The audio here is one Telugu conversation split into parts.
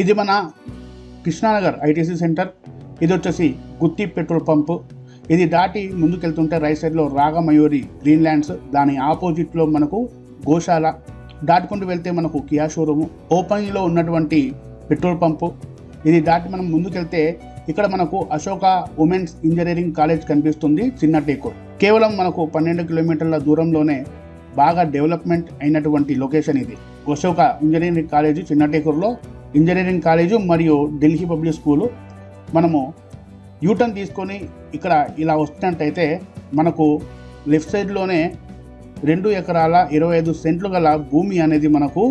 ఇది మన కృష్ణానగర్ ఐటీసీ సెంటర్. ఇది వచ్చేసి గుత్తి పెట్రోల్ పంపు. ఇది దాటి ముందుకెళ్తుంటే రైట్ సైడ్లో రాగమయూరి గ్రీన్ ల్యాండ్స్. దాని ఆపోజిట్లో మనకు గోశాల. దాటుకుంటూ వెళ్తే మనకు కియా షోరూము. ఓపెన్లో ఉన్నటువంటి పెట్రోల్ పంపు. ఇది దాటి మనం ముందుకెళ్తే ఇక్కడ మనకు అశోక ఉమెన్స్ ఇంజనీరింగ్ కాలేజ్ కనిపిస్తుంది చిన్న టేకూర్ కేవలం మనకు పన్నెండు కిలోమీటర్ల దూరంలోనే బాగా డెవలప్మెంట్ అయినటువంటి లొకేషన్ ఇది. అశోక ఇంజనీరింగ్ కాలేజీ చిన్న టేకూర్లో ఇంజనీరింగ్ కాలేజు మరియు ఢిల్లీ పబ్లిక్ స్కూలు. మనము యూటర్న్ తీసుకొని ఇక్కడ ఇలా వస్తున్నట్టయితే మనకు లెఫ్ట్ సైడ్లోనే రెండు ఎకరాల ఇరవై ఐదు సెంట్లు గల భూమి అనేది మనకు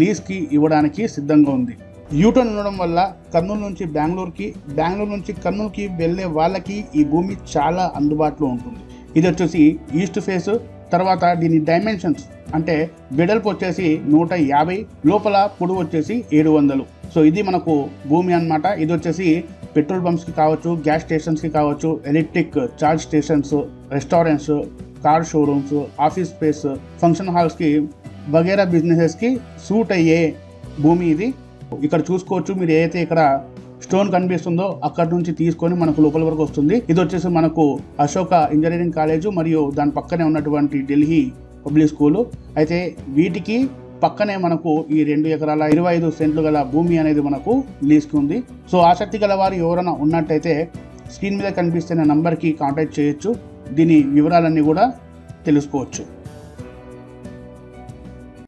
లీజ్కి ఇవ్వడానికి సిద్ధంగా ఉంది. యూటర్న్ ఉండడం వల్ల కర్నూలు నుంచి బెంగళూరుకి బెంగళూరు నుంచి కర్నూలుకి వెళ్ళే వాళ్ళకి ఈ భూమి చాలా అందుబాటులో ఉంటుంది. ఇది వచ్చేసి ఈస్ట్ ఫేస్ తర్వాత దీని డైమెన్షన్స్. అంటే వెడల్పు వచ్చేసి నూట యాభై లోపల పొడవు వచ్చేసి ఏడు వందలు. సో ఇది మనకు భూమి అన్నమాట. ఇది వచ్చేసి పెట్రోల్ పంప్స్కి కావచ్చు గ్యాస్ స్టేషన్స్కి కావచ్చు electric charge stations restaurants car showrooms office space function హాల్స్కి వగేరా బిజినెసెస్కి సూట్ అయ్యే భూమి ఇది. ఇక్కడ చూసుకోవచ్చు మీరు ఏదైతే ఇక్కడ స్టోన్ కనిపిస్తుందో అక్కడ నుంచి తీసుకొని మనకు లోపల వరకు వస్తుంది. ఇది వచ్చేసి మనకు అశోక ఇంజనీరింగ్ కాలేజ్ మరియు దాని పక్కనే ఉన్నటువంటి ఢిల్లీ పబ్లిక్ స్కూలు అయితే వీటికి పక్కనే మనకు ఈ రెండు ఎకరాల ఇరవై ఐదు సెంట్లు గల భూమి అనేది మనకు లీజ్కి ఉంది. సో ఆసక్తి గల వారు ఎవరైనా ఉన్నట్టయితే స్క్రీన్ మీద కనిపిస్తున్న నంబర్కి కాంటాక్ట్ చేయొచ్చు. దీని వివరాలన్నీ కూడా తెలుసుకోవచ్చు.